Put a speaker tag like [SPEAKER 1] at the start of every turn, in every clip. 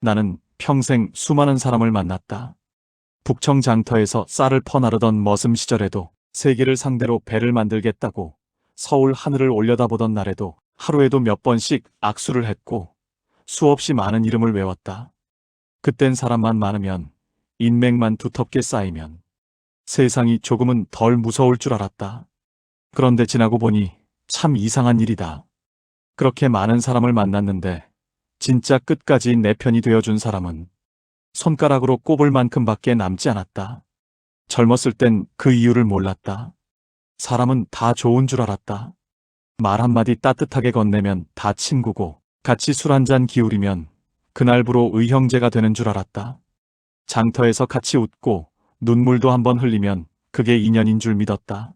[SPEAKER 1] 나는 평생 수많은 사람을 만났다. 북청 장터에서 쌀을 퍼나르던 머슴 시절에도 세계를 상대로 배를 만들겠다고 서울 하늘을 올려다보던 날에도 하루에도 몇 번씩 악수를 했고 수없이 많은 이름을 외웠다. 그땐 사람만 많으면 인맥만 두텁게 쌓이면 세상이 조금은 덜 무서울 줄 알았다. 그런데 지나고 보니 참 이상한 일이다. 그렇게 많은 사람을 만났는데 진짜 끝까지 내 편이 되어준 사람은 손가락으로 꼽을 만큼밖에 남지 않았다. 젊었을 땐 그 이유를 몰랐다. 사람은 다 좋은 줄 알았다. 말 한마디 따뜻하게 건네면 다 친구고 같이 술 한 잔 기울이면 그날부로 의형제가 되는 줄 알았다. 장터에서 같이 웃고 눈물도 한번 흘리면 그게 인연인 줄 믿었다.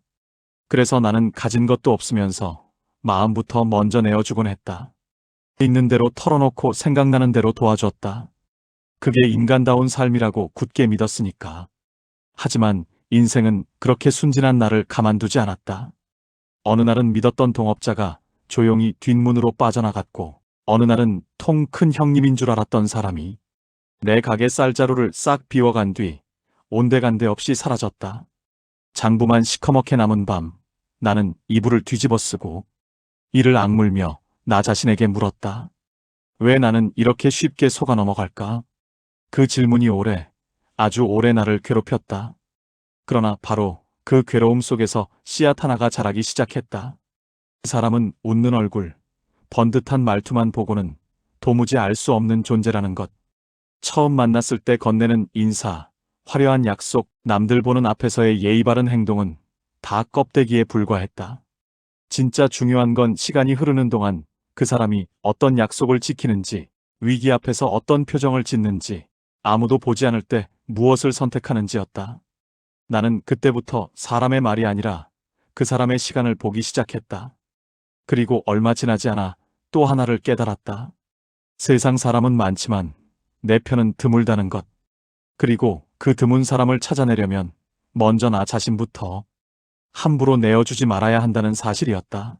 [SPEAKER 1] 그래서 나는 가진 것도 없으면서 마음부터 먼저 내어주곤 했다. 있는 대로 털어놓고 생각나는 대로 도와줬다. 그게 인간다운 삶이라고 굳게 믿었으니까. 하지만 인생은 그렇게 순진한 나를 가만두지 않았다. 어느 날은 믿었던 동업자가 조용히 뒷문으로 빠져나갔고, 어느 날은 통 큰 형님인 줄 알았던 사람이 내 가게 쌀자루를 싹 비워간 뒤 온데간데 없이 사라졌다. 장부만 시커멓게 남은 밤, 나는 이불을 뒤집어 쓰고 이를 악물며 나 자신에게 물었다. 왜 나는 이렇게 쉽게 속아 넘어갈까? 그 질문이 오래, 아주 오래 나를 괴롭혔다. 그러나 바로 그 괴로움 속에서 씨앗 하나가 자라기 시작했다. 그 사람은 웃는 얼굴, 번듯한 말투만 보고는 도무지 알 수 없는 존재라는 것. 처음 만났을 때 건네는 인사, 화려한 약속, 남들 보는 앞에서의 예의 바른 행동은 다 껍데기에 불과했다. 진짜 중요한 건 시간이 흐르는 동안 그 사람이 어떤 약속을 지키는지, 위기 앞에서 어떤 표정을 짓는지, 아무도 보지 않을 때 무엇을 선택하는지였다. 나는 그때부터 사람의 말이 아니라 그 사람의 시간을 보기 시작했다. 그리고 얼마 지나지 않아 또 하나를 깨달았다. 세상 사람은 많지만 내 편은 드물다는 것. 그리고 그 드문 사람을 찾아내려면 먼저 나 자신부터 함부로 내어주지 말아야 한다는 사실이었다.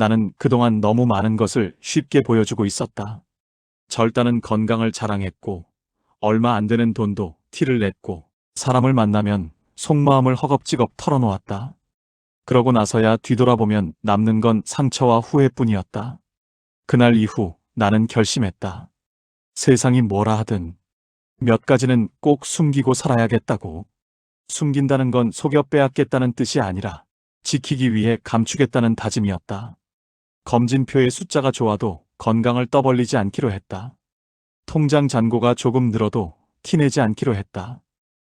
[SPEAKER 1] 나는 그동안 너무 많은 것을 쉽게 보여주고 있었다. 절단은 건강을 자랑했고, 얼마 안 되는 돈도 티를 냈고, 사람을 만나면 속마음을 허겁지겁 털어놓았다. 그러고 나서야 뒤돌아보면 남는 건 상처와 후회뿐이었다. 그날 이후 나는 결심했다. 세상이 뭐라 하든 몇 가지는 꼭 숨기고 살아야겠다고. 숨긴다는 건 속여 빼앗겠다는 뜻이 아니라 지키기 위해 감추겠다는 다짐이었다. 검진표의 숫자가 좋아도 건강을 떠벌리지 않기로 했다. 통장 잔고가 조금 늘어도 티내지 않기로 했다.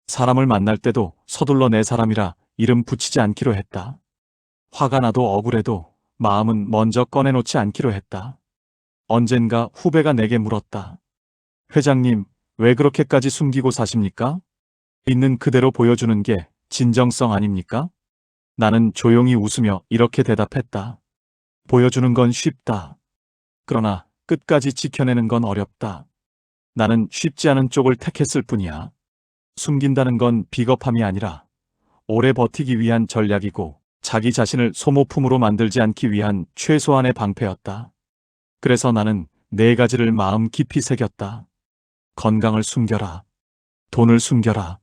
[SPEAKER 1] 사람을 만날 때도 서둘러 내 사람이라 이름 붙이지 않기로 했다. 화가 나도 억울해도 마음은 먼저 꺼내놓지 않기로 했다. 언젠가 후배가 내게 물었다. 회장님, 왜 그렇게까지 숨기고 사십니까? 있는 그대로 보여주는 게 진정성 아닙니까? 나는 조용히 웃으며 이렇게 대답했다. 보여주는 건 쉽다. 그러나 끝까지 지켜내는 건 어렵다. 나는 쉽지 않은 쪽을 택했을 뿐이야. 숨긴다는 건 비겁함이 아니라 오래 버티기 위한 전략이고 자기 자신을 소모품으로 만들지 않기 위한 최소한의 방패였다. 그래서 나는 네 가지를 마음 깊이 새겼다. 건강을 숨겨라. 돈을 숨겨라.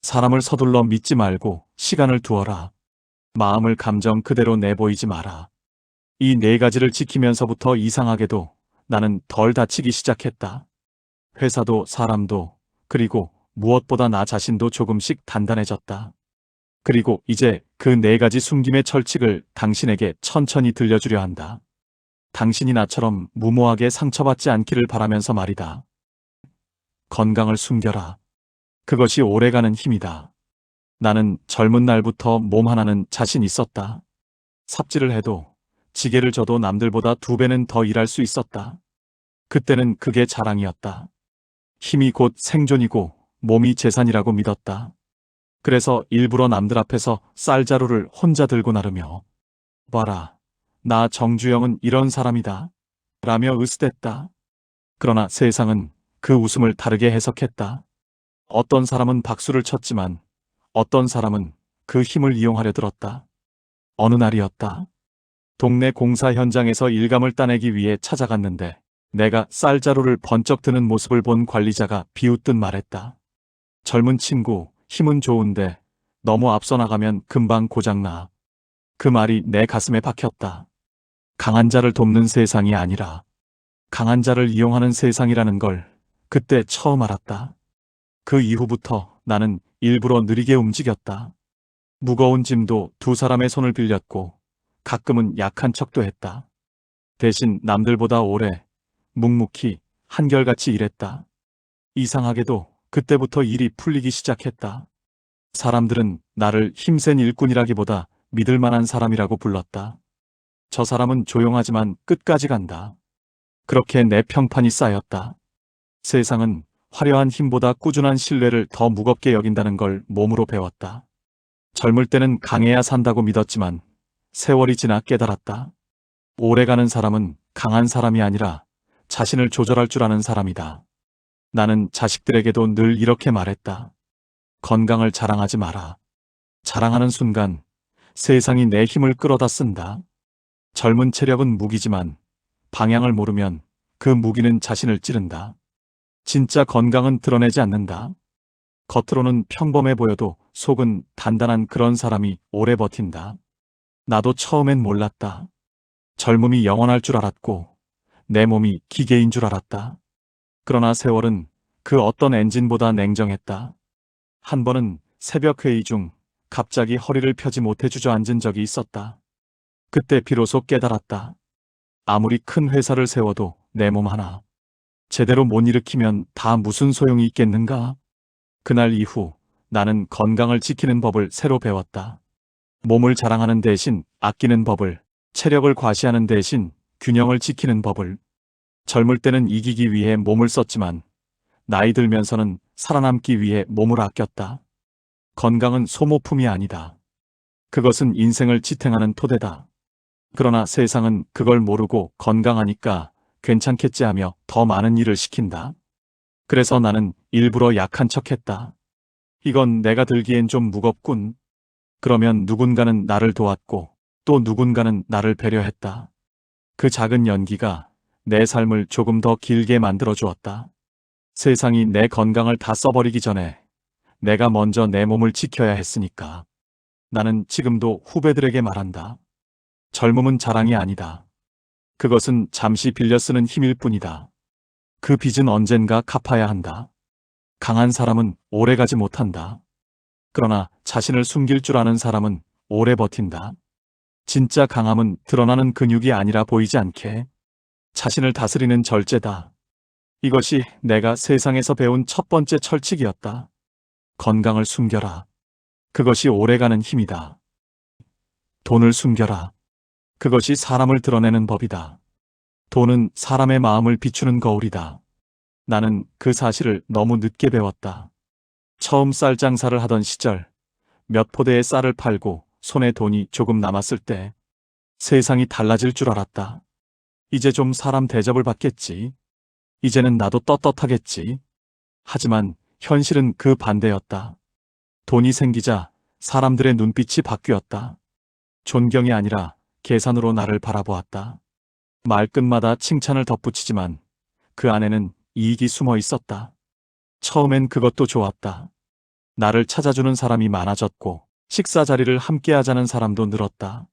[SPEAKER 1] 사람을 서둘러 믿지 말고 시간을 두어라. 마음을 감정 그대로 내보이지 마라. 이 네 가지를 지키면서부터 이상하게도 나는 덜 다치기 시작했다. 회사도 사람도 그리고 무엇보다 나 자신도 조금씩 단단해졌다. 그리고 이제 그 네 가지 숨김의 철칙을 당신에게 천천히 들려주려 한다. 당신이 나처럼 무모하게 상처받지 않기를 바라면서 말이다. 건강을 숨겨라. 그것이 오래가는 힘이다. 나는 젊은 날부터 몸 하나는 자신 있었다. 삽질을 해도 지게를 져도 남들보다 두 배는 더 일할 수 있었다. 그때는 그게 자랑이었다. 힘이 곧 생존이고 몸이 재산이라고 믿었다. 그래서 일부러 남들 앞에서 쌀자루를 혼자 들고 나르며 봐라, 나 정주영은 이런 사람이다. 라며 으스댔다. 그러나 세상은 그 웃음을 다르게 해석했다. 어떤 사람은 박수를 쳤지만 어떤 사람은 그 힘을 이용하려 들었다. 어느 날이었다. 동네 공사 현장에서 일감을 따내기 위해 찾아갔는데 내가 쌀자루를 번쩍 드는 모습을 본 관리자가 비웃듯 말했다. 젊은 친구, 힘은 좋은데 너무 앞서 나가면 금방 고장나. 그 말이 내 가슴에 박혔다. 강한 자를 돕는 세상이 아니라 강한 자를 이용하는 세상이라는 걸 그때 처음 알았다. 그 이후부터 나는 일부러 느리게 움직였다. 무거운 짐도 두 사람의 손을 빌렸고 가끔은 약한 척도 했다. 대신 남들보다 오래 묵묵히 한결같이 일했다. 이상하게도 그때부터 일이 풀리기 시작했다. 사람들은 나를 힘센 일꾼이라기보다 믿을 만한 사람이라고 불렀다. 저 사람은 조용하지만 끝까지 간다. 그렇게 내 평판이 쌓였다. 세상은 화려한 힘보다 꾸준한 신뢰를 더 무겁게 여긴다는 걸 몸으로 배웠다. 젊을 때는 강해야 산다고 믿었지만 세월이 지나 깨달았다. 오래가는 사람은 강한 사람이 아니라 자신을 조절할 줄 아는 사람이다. 나는 자식들에게도 늘 이렇게 말했다. 건강을 자랑하지 마라. 자랑하는 순간 세상이 내 힘을 끌어다 쓴다. 젊은 체력은 무기지만 방향을 모르면 그 무기는 자신을 찌른다. 진짜 건강은 드러내지 않는다. 겉으로는 평범해 보여도 속은 단단한 그런 사람이 오래 버틴다. 나도 처음엔 몰랐다. 젊음이 영원할 줄 알았고 내 몸이 기계인 줄 알았다. 그러나 세월은 그 어떤 엔진보다 냉정했다. 한 번은 새벽 회의 중 갑자기 허리를 펴지 못해 주저앉은 적이 있었다. 그때 비로소 깨달았다. 아무리 큰 회사를 세워도 내 몸 하나 제대로 못 일으키면 다 무슨 소용이 있겠는가? 그날 이후 나는 건강을 지키는 법을 새로 배웠다. 몸을 자랑하는 대신 아끼는 법을, 체력을 과시하는 대신 균형을 지키는 법을. 젊을 때는 이기기 위해 몸을 썼지만 나이 들면서는 살아남기 위해 몸을 아꼈다. 건강은 소모품이 아니다. 그것은 인생을 지탱하는 토대다. 그러나 세상은 그걸 모르고 건강하니까 괜찮겠지 하며 더 많은 일을 시킨다. 그래서 나는 일부러 약한 척 했다. 이건 내가 들기엔 좀 무겁군. 그러면 누군가는 나를 도왔고 또 누군가는 나를 배려했다. 그 작은 연기가 내 삶을 조금 더 길게 만들어 주었다. 세상이 내 건강을 다 써버리기 전에 내가 먼저 내 몸을 지켜야 했으니까. 나는 지금도 후배들에게 말한다. 젊음은 자랑이 아니다. 그것은 잠시 빌려 쓰는 힘일 뿐이다. 그 빚은 언젠가 갚아야 한다. 강한 사람은 오래 가지 못한다. 그러나 자신을 숨길 줄 아는 사람은 오래 버틴다. 진짜 강함은 드러나는 근육이 아니라 보이지 않게 자신을 다스리는 절제다. 이것이 내가 세상에서 배운 첫 번째 철칙이었다. 건강을 숨겨라. 그것이 오래가는 힘이다. 돈을 숨겨라. 그것이 사람을 드러내는 법이다. 돈은 사람의 마음을 비추는 거울이다. 나는 그 사실을 너무 늦게 배웠다. 처음 쌀 장사를 하던 시절, 몇 포대의 쌀을 팔고 손에 돈이 조금 남았을 때 세상이 달라질 줄 알았다. 이제 좀 사람 대접을 받겠지. 이제는 나도 떳떳하겠지. 하지만 현실은 그 반대였다. 돈이 생기자 사람들의 눈빛이 바뀌었다. 존경이 아니라 계산으로 나를 바라보았다. 말끝마다 칭찬을 덧붙이지만 그 안에는 이익이 숨어 있었다. 처음엔 그것도 좋았다. 나를 찾아주는 사람이 많아졌고 식사 자리를 함께 하자는 사람도 늘었다.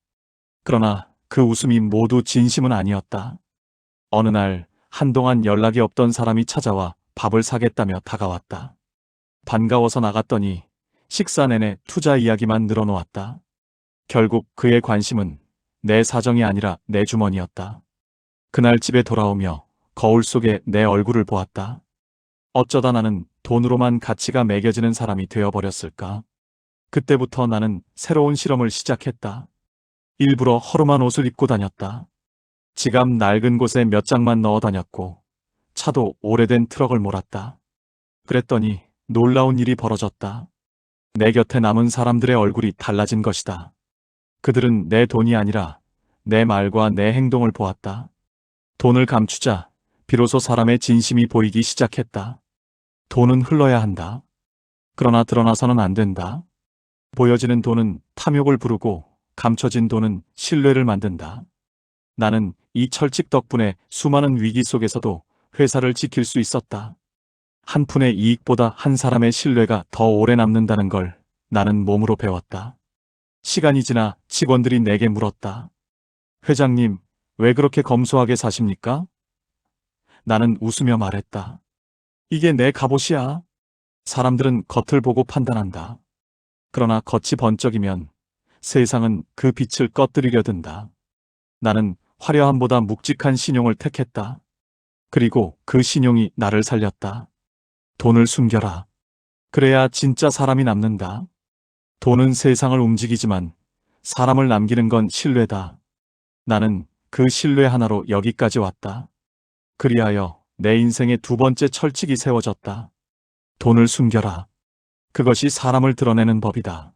[SPEAKER 1] 그러나 그 웃음이 모두 진심은 아니었다. 어느 날 한동안 연락이 없던 사람이 찾아와 밥을 사겠다며 다가왔다. 반가워서 나갔더니 식사 내내 투자 이야기만 늘어놓았다. 결국 그의 관심은 내 사정이 아니라 내 주머니였다. 그날 집에 돌아오며 거울 속에 내 얼굴을 보았다. 어쩌다 나는 돈으로만 가치가 매겨지는 사람이 되어버렸을까? 그때부터 나는 새로운 실험을 시작했다. 일부러 허름한 옷을 입고 다녔다. 지갑 낡은 곳에 몇 장만 넣어 다녔고, 차도 오래된 트럭을 몰았다. 그랬더니 놀라운 일이 벌어졌다. 내 곁에 남은 사람들의 얼굴이 달라진 것이다. 그들은 내 돈이 아니라 내 말과 내 행동을 보았다. 돈을 감추자 비로소 사람의 진심이 보이기 시작했다. 돈은 흘러야 한다. 그러나 드러나서는 안 된다. 보여지는 돈은 탐욕을 부르고 감춰진 돈은 신뢰를 만든다. 나는 이 철칙 덕분에 수많은 위기 속에서도 회사를 지킬 수 있었다. 한 푼의 이익보다 한 사람의 신뢰가 더 오래 남는다는 걸 나는 몸으로 배웠다. 시간이 지나 직원들이 내게 물었다. 회장님, 왜 그렇게 검소하게 사십니까? 나는 웃으며 말했다. 이게 내 갑옷이야. 사람들은 겉을 보고 판단한다. 그러나 겉이 번쩍이면 세상은 그 빛을 꺼뜨리려 든다. 나는 화려함보다 묵직한 신용을 택했다. 그리고 그 신용이 나를 살렸다. 돈을 숨겨라. 그래야 진짜 사람이 남는다. 돈은 세상을 움직이지만 사람을 남기는 건 신뢰다. 나는 그 신뢰 하나로 여기까지 왔다. 그리하여 내 인생의 두 번째 철칙이 세워졌다. 돈을 숨겨라. 그것이 사람을 드러내는 법이다.